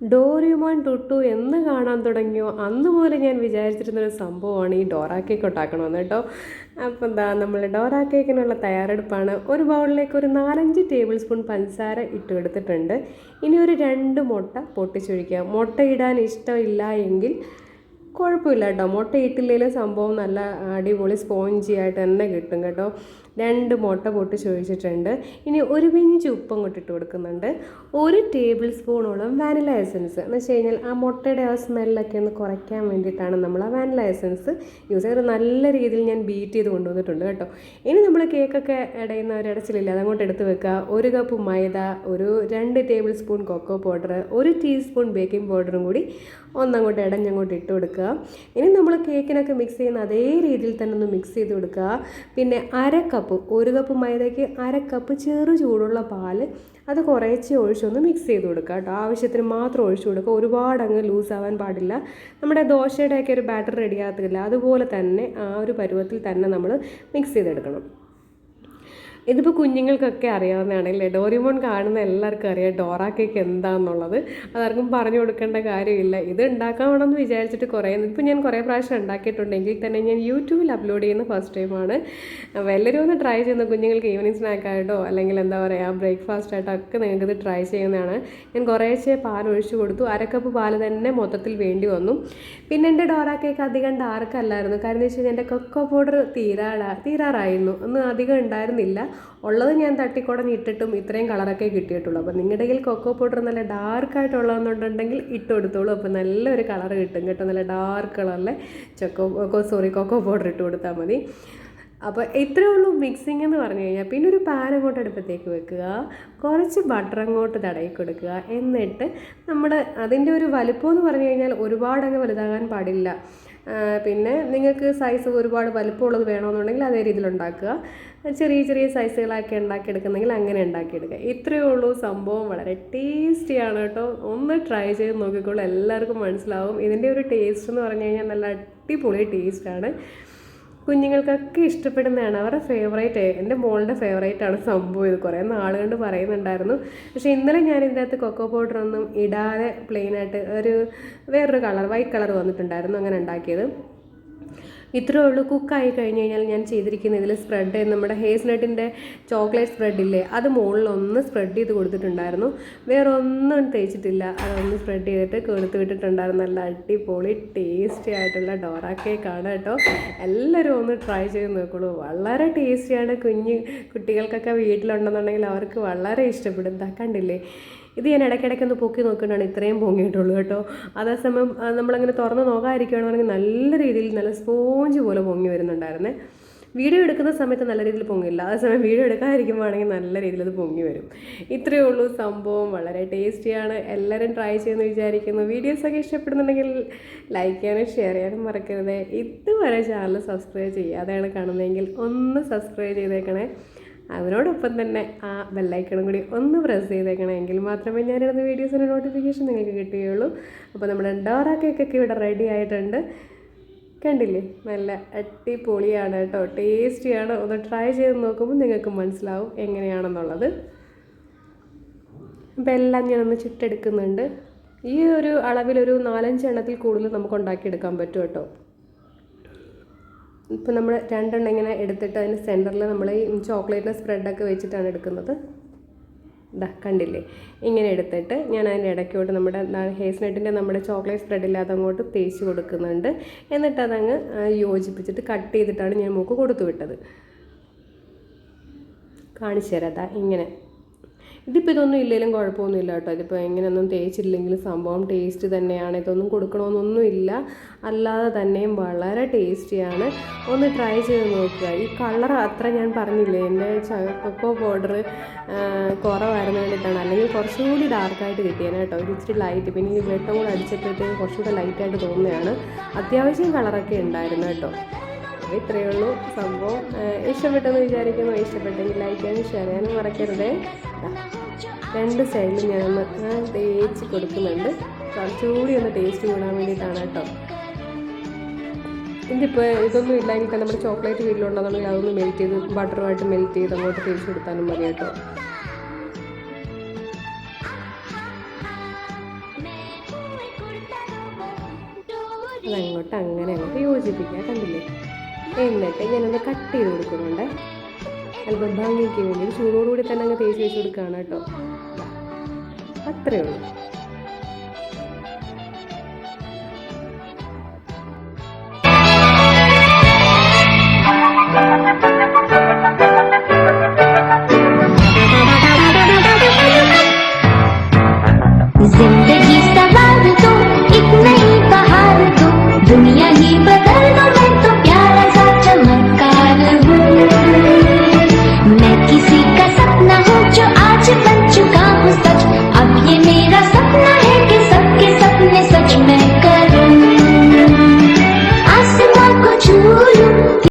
ഡോറിയുമാൻ ടുട്ടു എന്ന് കാണാൻ തുടങ്ങിയോ? അന്ന് മുതൽ ഞാൻ വിചാരിച്ചിരുന്നൊരു സംഭവമാണ് ഈ ഡോറ കേക്ക് ഉണ്ടാക്കണമെന്ന് കേട്ടോ. അപ്പോൾ എന്താ നമ്മൾ ഡോറ കേക്കിനുള്ള തയ്യാറെടുപ്പാണ്. ഒരു ബൗളിലേക്ക് ഒരു നാലഞ്ച് ടേബിൾ സ്പൂൺ പഞ്ചസാര ഇട്ട് കൊടുത്തിട്ടുണ്ട്. ഇനി ഒരു രണ്ട് മുട്ട പൊട്ടിച്ചൊഴിക്കുക മുട്ട ഇടാൻ ഇഷ്ടമില്ല എങ്കിൽ കുഴപ്പമില്ല കേട്ടോ. മുട്ട സംഭവം നല്ല അടിപൊളി സ്പോഞ്ചി ആയിട്ട് തന്നെ കിട്ടും കേട്ടോ. രണ്ട് മുട്ട പൊട്ടി ചോദിച്ചിട്ടുണ്ട് ഇനി ഒരു പിഞ്ച് ഉപ്പും കൂട്ടി ഇട്ട് കൊടുക്കുന്നുണ്ട്. ഒരു ടേബിൾ സ്പൂണോളം വാനില എസൻസ്. എന്ന് വെച്ച് കഴിഞ്ഞാൽ ആ മുട്ടയുടെ ആ സ്മെല്ലൊക്കെ ഒന്ന് കുറയ്ക്കാൻ വേണ്ടിയിട്ടാണ് നമ്മൾ ആ വാനില എസൻസ് യൂസ് ചെയ്ത് നല്ല രീതിയിൽ ഞാൻ ബീറ്റ് ചെയ്ത് കൊണ്ടുവന്നിട്ടുണ്ട് കേട്ടോ. ഇനി നമ്മൾ കേക്കൊക്കെ ഇടയുന്ന ഒരു ഇടച്ചിലില്ല അതങ്ങോട്ട് എടുത്ത് വെക്കുക. ഒരു കപ്പ് മൈദ ഒരു രണ്ട് ടേബിൾ സ്പൂൺ കൊക്കോ പൗഡർ ഒരു ടീസ്പൂൺ ബേക്കിംഗ് പൗഡറും കൂടി ഒന്നങ്ങോട്ട് ഇടഞ്ഞങ്ങോട്ട് ഇട്ട് കൊടുക്കുക. ഇനി നമ്മൾ കേക്കിനൊക്കെ മിക്സ് ചെയ്യുന്ന അതേ രീതിയിൽ തന്നെ ഒന്ന് മിക്സ് ചെയ്ത് കൊടുക്കുക. പിന്നെ അര കപ്പ് ഒരു കപ്പ് മൈദയ്ക്ക് അര കപ്പ് ചെറു ചൂടുള്ള പാൽ അത് കുറേശ്ശെ ഒഴിച്ചൊന്ന് മിക്സ് ചെയ്ത് കൊടുക്കുക കേട്ടോ. ആവശ്യത്തിന് മാത്രം ഒഴിച്ചു കൊടുക്കുക. ഒരുപാട് അങ്ങ് ലൂസ് ആവാൻ പാടില്ല. നമ്മുടെ ദോശയുടെയൊക്കെ ഒരു ബാറ്റർ റെഡിയാകത്തില്ല അതുപോലെ തന്നെ ആ ഒരു പരുവത്തിൽ തന്നെ നമ്മൾ മിക്സ് ചെയ്തെടുക്കണം. ഇതിപ്പോൾ കുഞ്ഞുങ്ങൾക്കൊക്കെ അറിയാവുന്നതാണല്ലേ? ഡോറിമോൺ കാണുന്ന എല്ലാവർക്കും അറിയാം ഡോറ കേക്ക് എന്താണെന്നുള്ളത് അതാർക്കും പറഞ്ഞു കൊടുക്കേണ്ട കാര്യമില്ല. ഇത് ഉണ്ടാക്കാമെന്ന് വിചാരിച്ചിട്ട് കുറേ ഇപ്പോൾ ഞാൻ കുറേ പ്രാവശ്യം ഉണ്ടാക്കിയിട്ടുണ്ടെങ്കിൽ തന്നെ ഞാൻ യൂട്യൂബിൽ അപ്ലോഡ് ചെയ്യുന്ന ഫസ്റ്റ് ടൈമാണ്. എല്ലാവരും ഒന്ന് ട്രൈ ചെയ്യുന്ന കുഞ്ഞുങ്ങൾക്ക് ഈവനിങ് സ്നാക്കായിട്ടോ അല്ലെങ്കിൽ എന്താ പറയുക ബ്രേക്ക്ഫാസ്റ്റ് ആയിട്ടോ ഒക്കെ നിങ്ങൾക്ക് ഇത് ട്രൈ ചെയ്യുന്നതാണ്. ഞാൻ കുറേശ്ശെ പാൽ ഒഴിച്ചു കൊടുത്തു. അരക്കപ്പ് പാൽ തന്നെ മൊത്തത്തിൽ വേണ്ടി വന്നു. പിന്നെ എന്റെ ഡോറ കേക്ക് അധികം ഡാർക്ക് അല്ലായിരുന്നു കാരണം എന്ന് വെച്ച് കഴിഞ്ഞാൽ എന്റെ കൊക്കോ പൗഡർ തീരാടാ തീരാറായിരുന്നു. ഒന്നും അധികം ഉണ്ടായിരുന്നില്ല. ഉള്ളത് ഞാൻ തട്ടിക്കുടഞ്ഞ് ഇട്ടിട്ടും ഇത്രയും കളറൊക്കെ കിട്ടിയിട്ടുള്ളൂ. അപ്പോൾ നിങ്ങളുടെ കയ്യിൽ കൊക്കോ പൗഡർ നല്ല ഡാർക്കായിട്ടുള്ളതെന്നുണ്ടെങ്കിൽ ഇട്ട് കൊടുത്തോളൂ. അപ്പോൾ നല്ലൊരു കളർ കിട്ടും കേട്ടോ. നല്ല ഡാർക്ക് കളറിലെ ചൊക്കോ സോറി കൊക്കോ പൗഡർ ഇട്ട് കൊടുത്താൽ മതി. അപ്പോൾ ഇത്രയേ ഉള്ളൂ മിക്സിംഗ് എന്ന് പറഞ്ഞു കഴിഞ്ഞാൽ പിന്നെ ഒരു പാൻ അങ്ങോട്ട് അടുപ്പത്തേക്ക് വെക്കുക. കുറച്ച് ബട്ടർ അങ്ങോട്ട് തടയി കൊടുക്കുക. എന്നിട്ട് നമ്മുടെ അതിന്റെ ഒരു വലുപ്പം എന്ന് പറഞ്ഞു കഴിഞ്ഞാൽ ഒരുപാട് അങ്ങ് വലുതാകാൻ പാടില്ല. പിന്നെ നിങ്ങൾക്ക് സൈസ് ഒരുപാട് വലുപ്പമുള്ളത് വേണമെന്നുണ്ടെങ്കിൽ അതേ രീതിയിൽ ഉണ്ടാക്കുക. ചെറിയ ചെറിയ സൈസുകളാക്കി ഉണ്ടാക്കിയെടുക്കുന്നെങ്കിൽ അങ്ങനെ ഉണ്ടാക്കിയെടുക്കുക. ഇത്രയേ ഉള്ളൂ. സംഭവം വളരെ ടേസ്റ്റിയാണ് കേട്ടോ. ഒന്ന് ട്രൈ ചെയ്ത് നോക്കിക്കോളൂ. എല്ലാവർക്കും മനസ്സിലാവും. ഇതിന്റെ ഒരു ടേസ്റ്റ് എന്ന് പറഞ്ഞു കഴിഞ്ഞാൽ നല്ല അടിപൊളി ടേസ്റ്റാണ് കുഞ്ഞുങ്ങൾക്കൊക്കെ ഇഷ്ടപ്പെടുന്നതാണ്. അവരുടെ ഫേവറേറ്റ് എന്റെ മോളുടെ ഫേവറേറ്റ് ആണ് സംഭവം ഇത്. കുറേ നാളുകൊണ്ട് പറയുന്നുണ്ടായിരുന്നു. പക്ഷേ ഇന്നലെ ഞാൻ ഇതിന്റെ അകത്ത് കൊക്കോ പൗഡർ ഒന്നും ഇടാതെ പ്ലെയിനായിട്ട് ഒരു വേറൊരു കളർ വൈറ്റ് കളർ വന്നിട്ടുണ്ടായിരുന്നു അങ്ങനെ ഉണ്ടാക്കിയത്. ഇത്രയേ ഉള്ളൂ കുക്കായി കഴിഞ്ഞ് കഴിഞ്ഞാൽ ഞാൻ ചെയ്തിരിക്കുന്ന ഇതിൽ സ്പ്രെഡ് നമ്മുടെ ഹേസ്നട്ടിന്റെ ചോക്ലേറ്റ് സ്പ്രെഡ് ഇല്ലേ അത് മുകളിലൊന്ന് സ്പ്രെഡ് ചെയ്ത് കൊടുത്തിട്ടുണ്ടായിരുന്നു. വേറെ ഒന്നും തേച്ചിട്ടില്ല. അതൊന്ന് സ്പ്രെഡ് ചെയ്തിട്ട് കൊടുത്ത് വിട്ടിട്ടുണ്ടായിരുന്നു. നല്ല അടിപൊളി ടേസ്റ്റി ആയിട്ടുള്ള ഡോറ കേക്കാണ് കേട്ടോ. എല്ലാവരും ഒന്ന് ട്രൈ ചെയ്ത് നോക്കുള്ളൂ വളരെ ടേസ്റ്റിയാണ് കുഞ്ഞ് കുട്ടികൾക്കൊക്കെ വീട്ടിലുണ്ടെന്നുണ്ടെങ്കിൽ അവർക്ക് വളരെ ഇഷ്ടപ്പെടും. കണ്ടില്ലേ? ഇത് ഞാൻ ഇടയ്ക്കിടയ്ക്ക് ഒന്ന് പൊക്കി നോക്കുന്നതാണ് ഇത്രയും പൊങ്ങിയിട്ടുള്ളൂ കേട്ടോ. അതേസമയം നമ്മളങ്ങനെ തുറന്ന് നോക്കാതിരിക്കുകയാണെന്നുണ്ടെങ്കിൽ നല്ല രീതിയിൽ നല്ല സ്പോഞ്ച് പോലെ പൊങ്ങി വരുന്നുണ്ടായിരുന്നേ. വീഡിയോ എടുക്കുന്ന സമയത്ത് നല്ല രീതിയിൽ പൊങ്ങില്ല അതേസമയം വീഡിയോ എടുക്കാതിരിക്കുമ്പോഴാണെങ്കിൽ നല്ല രീതിയിൽ അത് പൊങ്ങി വരും. ഇത്രയേ ഉള്ളൂ സംഭവം. വളരെ ടേസ്റ്റിയാണ്. എല്ലാവരും ട്രൈ ചെയ്യുമെന്ന് വിചാരിക്കുന്നു. വീഡിയോസൊക്കെ ഇഷ്ടപ്പെടുന്നുണ്ടെങ്കിൽ ലൈക്ക് ചെയ്യാനും ഷെയർ ചെയ്യാനും മറക്കരുത്. ഇതുവരെ ചാനൽ സബ്സ്ക്രൈബ് ചെയ്യാതെയാണ് കാണുന്നതെങ്കിൽ ഒന്ന് സബ്സ്ക്രൈബ് ചെയ്തേക്കണേ. അതിനോടൊപ്പം തന്നെ ആ ബെല്ലൈക്കണും കൂടി ഒന്ന് പ്രസ് ചെയ്തേക്കണമെങ്കിൽ മാത്രമേ ഞാനിടുന്ന വീഡിയോസിന്റെ നോട്ടിഫിക്കേഷൻ നിങ്ങൾക്ക് കിട്ടുകയുള്ളൂ. അപ്പോൾ നമ്മുടെ ഡോറ കേക്കൊക്കെ ഇവിടെ റെഡി ആയിട്ടുണ്ട്. കണ്ടില്ലേ? നല്ല അടിപൊളിയാണ് കേട്ടോ. ടേസ്റ്റിയാണ് ഒന്ന് ട്രൈ ചെയ്ത് നോക്കുമ്പോൾ നിങ്ങൾക്ക് മനസ്സിലാവും എങ്ങനെയാണെന്നുള്ളത്. അപ്പോൾ എല്ലാം ഞാനൊന്ന് ചുട്ടെടുക്കുന്നുണ്ട്. ഈ ഒരു അളവിലൊരു നാലഞ്ച് എണ്ണത്തിൽ കൂടുതൽ നമുക്ക് ഉണ്ടാക്കിയെടുക്കാൻ പറ്റും കേട്ടോ. ഇപ്പം നമ്മൾ രണ്ടെണ്ണം ഇങ്ങനെ എടുത്തിട്ട് അതിന് സെന്ററിൽ നമ്മൾ ഈ ചോക്ലേറ്റിന്റെ സ്പ്രെഡൊക്കെ വെച്ചിട്ടാണ് എടുക്കുന്നത്. ഇതാ കണ്ടില്ലേ? ഇങ്ങനെ എടുത്തിട്ട് ഞാൻ അതിന്റെ ഇടയ്ക്കോട്ട് നമ്മുടെ ഹേസ്നട്ടിന്റെ നമ്മുടെ ചോക്ലേറ്റ് സ്പ്രെഡില്ലാതെ അങ്ങോട്ട് തേച്ച് കൊടുക്കുന്നുണ്ട്. എന്നിട്ട് അതങ്ങ് യോജിപ്പിച്ചിട്ട് കട്ട് ചെയ്തിട്ടാണ് ഞാൻ മൂക്ക് കൊടുത്തു വിട്ടത്. കാണിച്ചു തരാം ദാ ഇങ്ങനെ. ഇതിപ്പോൾ ഇതൊന്നും ഇല്ലെങ്കിലും കുഴപ്പമൊന്നുമില്ല കേട്ടോ. ഇതിപ്പോൾ എങ്ങനെയൊന്നും തേച്ചില്ലെങ്കിലും സംഭവം ടേസ്റ്റ് തന്നെയാണ്. ഇതൊന്നും കൊടുക്കണമെന്നൊന്നും ഇല്ല. അല്ലാതെ തന്നെയും വളരെ ടേസ്റ്റിയാണ് ഒന്ന് ട്രൈ ചെയ്ത് നോക്കുക. ഈ കളർ അത്ര ഞാൻ പറഞ്ഞില്ലേ? എന്റെ ചക്കോ പൗഡർ കുറവായിരുന്നു വേണ്ടിയിട്ടാണ്. അല്ലെങ്കിൽ കുറച്ചുകൂടി ഡാർക്കായിട്ട് കിട്ടിയാണ് കേട്ടോ. ഒരു ഇച്ചിരി ലൈറ്റ് പിന്നെ ഈ വെട്ടം കൂടെ അടിച്ചപ്പോഴത്തേക്ക് കുറച്ചുകൂടെ ലൈറ്റായിട്ട് തോന്നുകയാണ്. അത്യാവശ്യം കളറൊക്കെ ഉണ്ടായിരുന്നു കേട്ടോ. അപ്പോൾ ഇത്രയേ ഉള്ളൂ സംഭവം. ഇഷ്ടപ്പെട്ടെന്ന് വിചാരിക്കുന്നു. ഇഷ്ടപ്പെട്ടെങ്കിൽ ലൈക്ക് ചെയ്യാനും ഷെയർ ചെയ്യാനും മറക്കരുത്. രണ്ട് സൈഡിലും ഞാനൊന്ന് തേച്ച് കൊടുക്കുന്നുണ്ട്. കുറച്ചുകൂടി ഒന്ന് ടേസ്റ്റ് കൂടാൻ വേണ്ടിയിട്ടാണ് കേട്ടോ. ഇതിപ്പോൾ ഇതൊന്നും ഇല്ലെങ്കിൽ തന്നെ നമ്മുടെ ചോക്ലേറ്റ് വീട്ടിലുണ്ടെന്നുണ്ടെങ്കിൽ അതൊന്ന് മെൽറ്റ് ചെയ്ത് ബട്ടറുമായിട്ട് മെൽറ്റ് ചെയ്ത് അങ്ങോട്ട് തേച്ച് കൊടുത്താലും മതി കേട്ടോ. അതങ്ങോട്ട് അങ്ങനെ അങ്ങോട്ട് യോജിപ്പിക്കുക കണ്ടില്ലേ? എന്നിട്ട് ഞാനത് കട്ട് ചെയ്ത് കൊടുക്കുന്നുണ്ട് അല്പം ഭംഗിക്ക് വേണ്ടി ചൂടോടുകൂടി തന്നെ അങ്ങ് തേച്ച് വെച്ച് കൊടുക്കുകയാണ് കേട്ടോ അത്രയേ ഉള്ളൂ जिंदगी सवार दो एक नई बहार दो दुनिया ही बदल